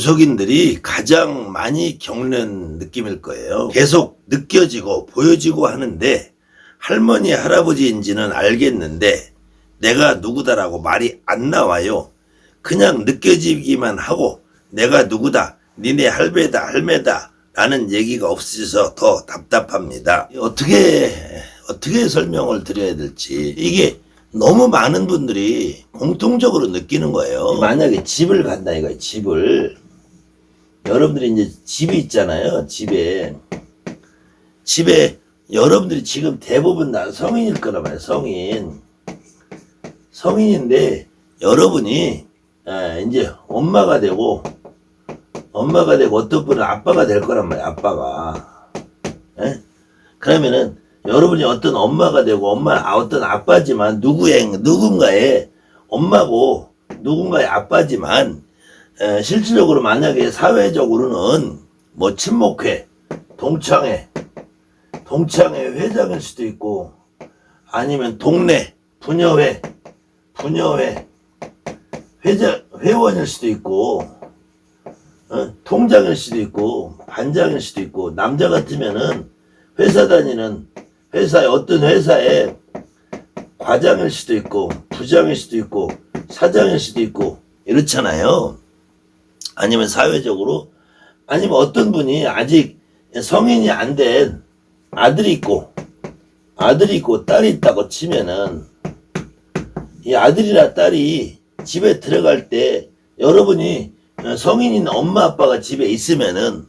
무속인들이 가장 많이 겪는 느낌일 거예요. 계속 느껴지고 보여지고 하는데 할머니 할아버지인지는 알겠는데 내가 누구다라고 말이 안 나와요. 그냥 느껴지기만 하고 내가 누구다, 니네 할배다, 할매다 라는 얘기가 없어서 더 답답합니다. 어떻게, 어떻게 설명을 드려야 될지. 이게 너무 많은 분들이 공통적으로 느끼는 거예요. 만약에 집을 간다 이거예요, 집을. 여러분들이 이제 집이 있잖아요, 집에. 집에 여러분들이 지금 대부분 다 성인일 거란 말이에요, 성인. 성인인데 여러분이 아, 이제 엄마가 되고 엄마가 되고 어떤 분은 아빠가 될 거란 말이에요. 아빠가. 예? 그러면은 여러분이 어떤 엄마가 되고 엄마 아, 어떤 아빠지만 누구의 누군가의 엄마고 누군가의 아빠지만 에, 실질적으로 만약에 사회적으로는 뭐 친목회, 동창회, 동창회 회장일 수도 있고 아니면 동네 부녀회, 부녀회 회장 회원일 수도 있고 어, 통장일 수도 있고 반장일 수도 있고 남자 같으면은 회사 다니는 회사의 어떤 회사의 과장일 수도 있고 부장일 수도 있고 사장일 수도 있고 이렇잖아요. 아니면 사회적으로 아니면 어떤 분이 아직 성인이 안 된 아들이 있고 아들이 있고 딸이 있다고 치면은 이 아들이나 딸이 집에 들어갈 때 여러분이 성인인 엄마 아빠가 집에 있으면은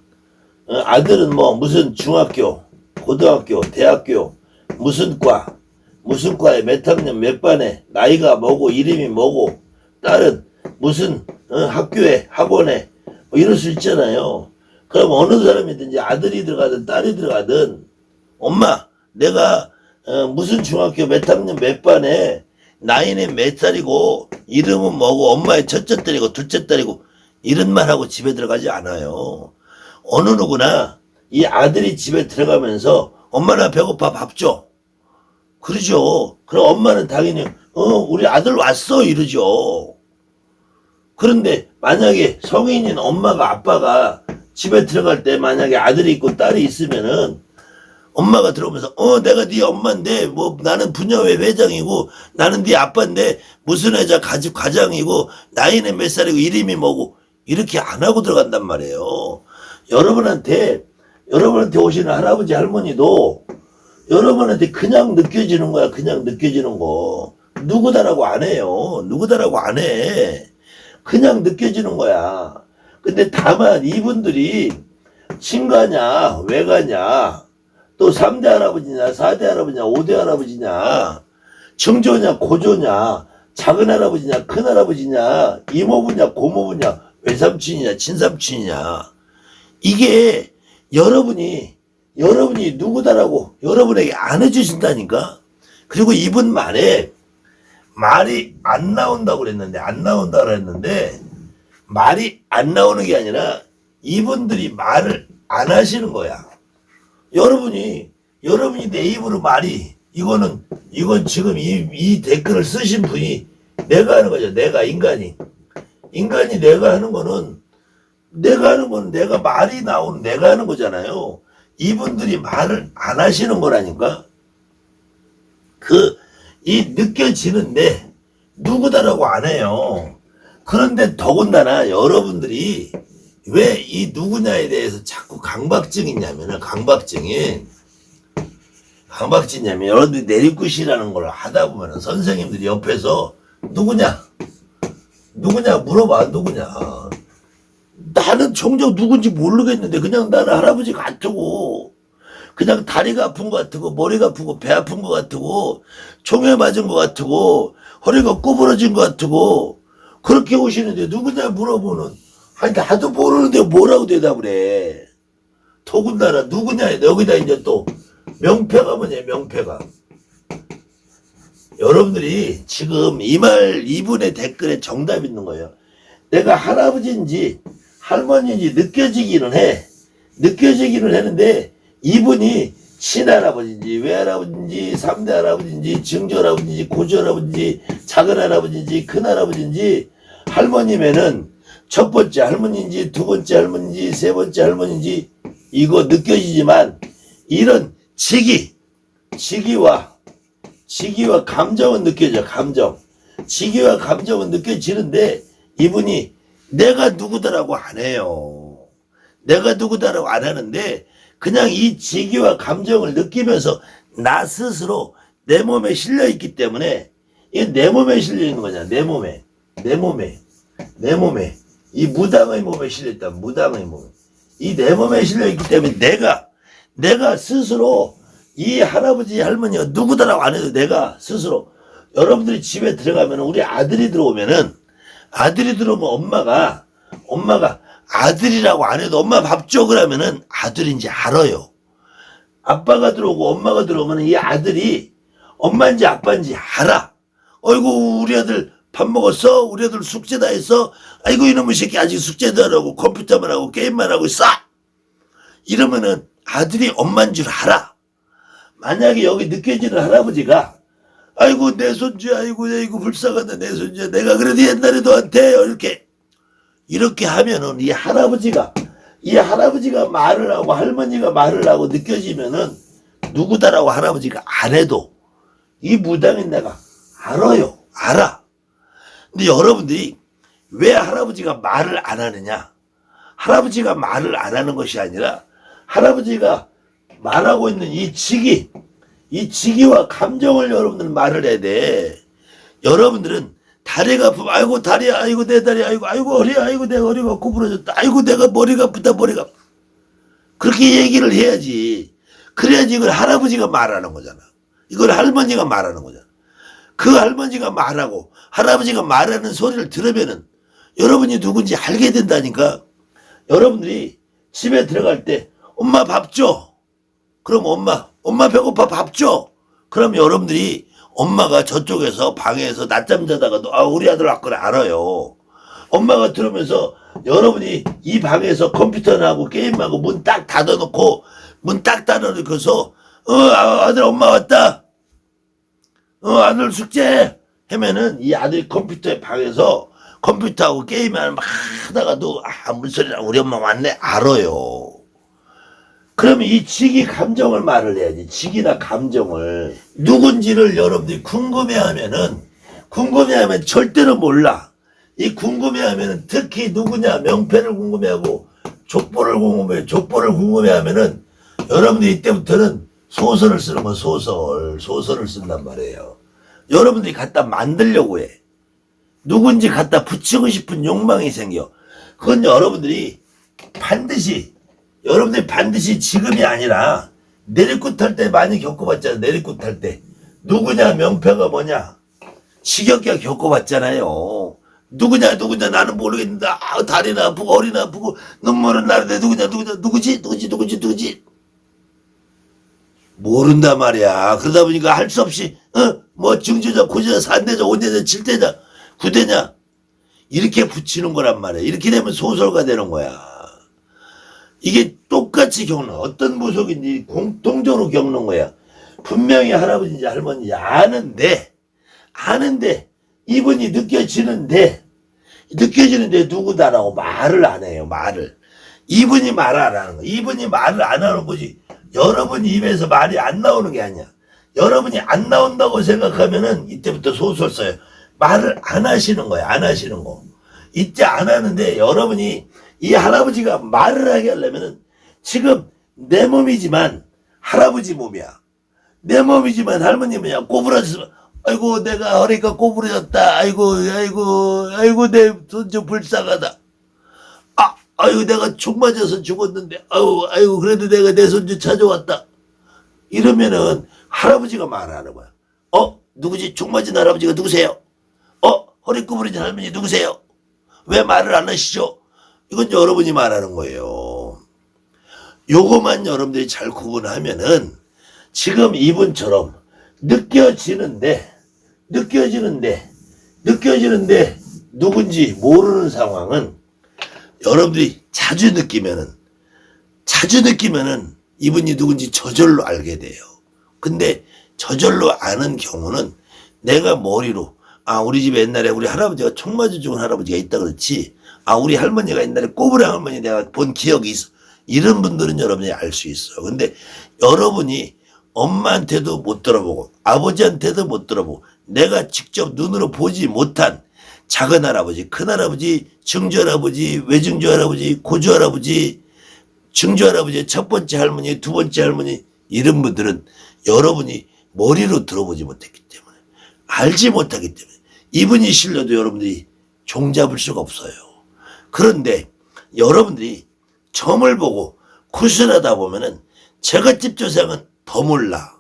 어, 아들은 뭐 무슨 중학교, 고등학교, 대학교 무슨 과, 무슨 과에 몇 학년 몇 반에 나이가 뭐고 이름이 뭐고 딸은 무슨 어, 학교에 학원에 뭐 이럴 수 있잖아요. 그럼 어느 사람이든지 아들이 들어가든 딸이 들어가든 엄마 내가 어, 무슨 중학교 몇 학년 몇 반에 나이는 몇 살이고 이름은 뭐고 엄마의 첫째 딸이고 둘째 딸이고 이런 말하고 집에 들어가지 않아요. 어느 누구나 이 아들이 집에 들어가면서 엄마 나 배고파 밥 줘. 그러죠. 그럼 엄마는 당연히 어 우리 아들 왔어 이러죠. 그런데 만약에 성인인 엄마가 아빠가 집에 들어갈 때 만약에 아들이 있고 딸이 있으면은 엄마가 들어오면서 어 내가 네 엄마인데 뭐 나는 부녀회 회장이고 나는 네 아빠인데 무슨 회장 가집 과장이고 나이는 몇 살이고 이름이 뭐고 이렇게 안 하고 들어간단 말이에요. 여러분한테 여러분한테 오시는 할아버지 할머니도 여러분한테 그냥 느껴지는 거야. 그냥 느껴지는 거. 누구다라고 안 해요. 누구다라고 안 해. 그냥 느껴지는 거야. 근데 다만 이분들이 친가냐, 외가냐, 또 3대 할아버지냐, 4대 할아버지냐, 5대 할아버지냐, 청조냐, 고조냐, 작은 할아버지냐, 큰 할아버지냐, 이모부냐, 고모부냐, 외삼촌이냐, 친삼촌이냐. 이게 여러분이, 여러분이 누구다라고 여러분에게 안 해주신다니까? 그리고 이분 말에 말이 안 나온다고 그랬는데, 안 나온다고 그랬는데, 말이 안 나오는 게 아니라 이분들이 말을 안 하시는 거야. 여러분이 여러분이 내 입으로 말이 이거는 이건 지금 이, 이 댓글을 쓰신 분이 내가 하는 거죠. 내가 인간이 인간이 내가 하는 거는 내가 하는 거는 내가 말이 나오는 내가 하는 거잖아요. 이분들이 말을 안 하시는 거라니까. 그 이 느껴지는데 누구다라고 안 해요. 그런데 더군다나 여러분들이 왜 이 누구냐에 대해서 자꾸 강박증이냐면은 강박증이 강박증이냐면 여러분들이 내리굿이라는 걸 하다 보면은 선생님들이 옆에서 누구냐 누구냐 물어봐 누구냐 나는 정작 누군지 모르겠는데 그냥 나는 할아버지 같고 그냥 다리가 아픈 것 같고 머리가 아프고 배 아픈 것 같고 총에 맞은 것 같고 허리가 구부러진 것 같고 그렇게 오시는데 누구냐 물어보는 아니 나도 모르는데 뭐라고 대답을 해? 더군다나 누구냐? 여기다 이제 또 명패가 뭐냐 명패가. 여러분들이 지금 이 말 이분의 댓글에 정답 있는 거예요. 내가 할아버지인지 할머니인지 느껴지기는 해. 느껴지기는 하는데 이분이 친할아버지인지 외할아버지인지 삼대 할아버지인지 증조할아버지인지 고조할아버지인지 작은 할아버지인지 큰 할아버지인지 할머니면은 첫 번째 할머니인지 두 번째 할머니인지 세 번째 할머니인지 이거 느껴지지만 이런 지기 지기와 지기와 감정은 느껴져 감정. 지기와 감정은 느껴지는데 이분이 내가 누구다라고 안 해요. 내가 누구다라고 안 하는데 그냥 이 지기와 감정을 느끼면서 나 스스로 내 몸에 실려 있기 때문에 이게 내 몸에 실려 있는 거잖아. 내 몸에. 내 몸에. 내 몸에. 이 무당의 몸에 실려 있다. 무당의 몸에. 이 내 몸에 실려 있기 때문에 내가 내가 스스로 이 할아버지 할머니가 누구다라고 안 해도 내가 스스로 여러분들이 집에 들어가면 우리 아들이 들어오면은 아들이 들어오면 엄마가 엄마가 아들이라고 안 해도 엄마 밥 줘 그러면은 아들인지 알아요. 아빠가 들어오고 엄마가 들어오면 이 아들이 엄마인지 아빠인지 알아. 어이구 우리 아들 밥 먹었어? 우리 아들 숙제 다 했어? 아이고 이놈의 새끼 아직 숙제도 안 하고 컴퓨터만 하고 게임만 하고 싸! 이러면은 아들이 엄마인 줄 알아. 만약에 여기 느껴지는 할아버지가 아이고 내 손주 아이고 아이고 불쌍하다 내 손주 내가 그래도 옛날에 너한테 이렇게 이렇게 하면은 이 할아버지가 이 할아버지가 말을 하고 할머니가 말을 하고 느껴지면은 누구다라고 할아버지가 안 해도 이 무당인 내가 알아요. 알아. 근데 여러분들이 왜 할아버지가 말을 안 하느냐? 할아버지가 말을 안 하는 것이 아니라 할아버지가 말하고 있는 이 지기 이 지기와 감정을 여러분들 말을 해야 돼. 여러분들은 다리가 아프면 아이고 다리야 아이고 내 다리 아이고 아이고 허리야 아이고 내 허리가 구부러졌다 아이고 내가 머리가 아프다 머리가. 그렇게 얘기를 해야지 그래야지 이걸 할아버지가 말하는 거잖아 이걸 할머니가 말하는 거잖아 그 할머니가 말하고 할아버지가 말하는 소리를 들으면은 여러분이 누군지 알게 된다니까 여러분들이 집에 들어갈 때 엄마 밥 줘. 그럼 엄마 엄마 배고파 밥 줘. 그럼 여러분들이 엄마가 저쪽에서 방에서 낮잠 자다가도 아 우리 아들 왔구나 알아요. 엄마가 들으면서 여러분이 이 방에서 컴퓨터나 하고 게임하고 문 딱 닫아놓고 문 딱 닫아놓고서 어 아, 아들 엄마 왔다. 어 아들 숙제 하면은 이 아들이 컴퓨터에 방에서 컴퓨터하고 게임을 막 하다가도 아 무슨 소리야 우리 엄마 왔네 알아요. 그러면 이 지기 감정을 말을 해야지. 지기나 감정을. 누군지를 여러분들이 궁금해하면은, 궁금해하면 절대로 몰라. 이 궁금해하면은 특히 누구냐, 명패를 궁금해하고, 족보를 궁금해, 족보를 궁금해하면은, 여러분들이 이때부터는 소설을 쓰는 거, 소설. 소설을 쓴단 말이에요. 여러분들이 갖다 만들려고 해. 누군지 갖다 붙이고 싶은 욕망이 생겨. 그건 여러분들이 반드시 여러분들이 반드시 지금이 아니라 내리꽃 탈때 많이 겪어봤잖아요. 내리꽃 탈 때. 누구냐 명패가 뭐냐. 지겹게 겪어봤잖아요. 누구냐 누구냐 나는 모르겠는데 아, 다리는 아프고 허리는 아프고 눈물은 나는데 누구냐 누구냐 누구지 누구지 누구지 누구지 모른단 말이야. 그러다 보니까 할 수 없이 어 뭐 중주자 고주자 산대자 오대자 칠대자 구대냐 이렇게 붙이는 거란 말이야. 이렇게 되면 소설가 되는 거야. 이게 똑같이 겪는 어떤 무속인지 공통적으로 겪는 거야. 분명히 할아버지인지 할머니인지 아는데 아는데 이분이 느껴지는데 느껴지는데 누구다라고 말을 안 해요. 말을 이분이 하는 거. 이분이 말을 안 하는 거지. 여러분 입에서 말이 안 나오는 게 아니야. 여러분이 안 나온다고 생각하면은 이때부터 소설 써요. 말을 안 하시는 거야. 안 하시는 거. 이때 안 하는데 여러분이 이 할아버지가 말을 하게 하려면은 지금 내 몸이지만 할아버지 몸이야. 내 몸이지만 할머니 몸이야. 꼬부라져서 아이고 내가 허리가 꼬부러졌다. 아이고 아이고 아이고 내 손주 불쌍하다. 아 아이고 내가 총 맞아서 죽었는데 아이고 아이고 그래도 내가 내 손주 찾아왔다. 이러면은 할아버지가 말하는 거야. 어 누구지 총 맞은 할아버지가 누구세요? 어 허리 구부러진 할머니 누구세요? 왜 말을 안 하시죠? 이건 여러분이 말하는 거예요. 요거만 여러분들이 잘 구분하면은 지금 이분처럼 느껴지는데, 느껴지는데, 느껴지는데 누군지 모르는 상황은 여러분들이 자주 느끼면은, 자주 느끼면은 이분이 누군지 저절로 알게 돼요. 근데 저절로 아는 경우는 내가 머리로, 아 우리 집에 옛날에 우리 할아버지가 총 맞아 죽은 할아버지가 있다 그렇지? 아 우리 할머니가 옛날에 꼬부랑 할머니 내가 본 기억이 있어. 이런 분들은 여러분이 알 수 있어 근데 여러분이 엄마한테도 못 들어보고 아버지한테도 못 들어보고 내가 직접 눈으로 보지 못한 작은 할아버지 큰 할아버지 증조 할아버지 외증조 할아버지 고조 할아버지 증조 할아버지의 첫 번째 할머니 두 번째 할머니 이런 분들은 여러분이 머리로 들어보지 못했기 때문에 알지 못하기 때문에 이분이 실려도 여러분들이 종잡을 수가 없어요. 그런데 여러분들이 점을 보고 구슬하다 보면은 제갓집 조상은 더 몰라.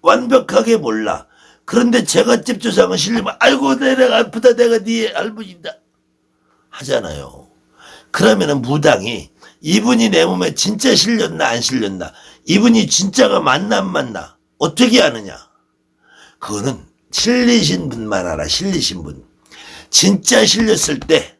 완벽하게 몰라. 그런데 제갓집 조상은 실리면 아이고 내가 아프다 내가 네 할머니다 하잖아요. 그러면은 무당이 이분이 내 몸에 진짜 실렸나 안 실렸나 이분이 진짜가 맞나 안 맞나 어떻게 아느냐 그거는 실리신 분만 알아 실리신 분 진짜 실렸을 때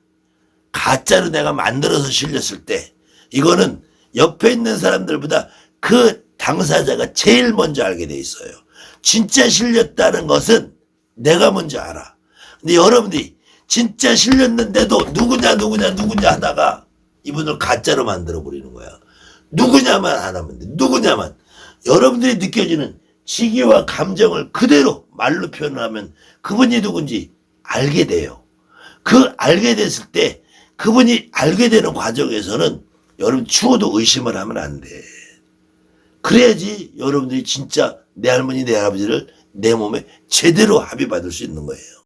가짜로 내가 만들어서 실렸을 때 이거는 옆에 있는 사람들보다 그 당사자가 제일 먼저 알게 돼 있어요 진짜 실렸다는 것은 내가 먼저 알아 근데 여러분들이 진짜 실렸는데도 누구냐 누구냐 누구냐 하다가 이분을 가짜로 만들어 버리는 거야. 누구냐만 안 하면 돼. 누구냐만. 여러분들이 느껴지는 시기와 감정을 그대로 말로 표현하면 그분이 누군지 알게 돼요. 그 알게 됐을 때 그분이 알게 되는 과정에서는 여러분 추워도 의심을 하면 안 돼. 그래야지 여러분들이 진짜 내 할머니 내 할아버지를 내 몸에 제대로 합의받을 수 있는 거예요.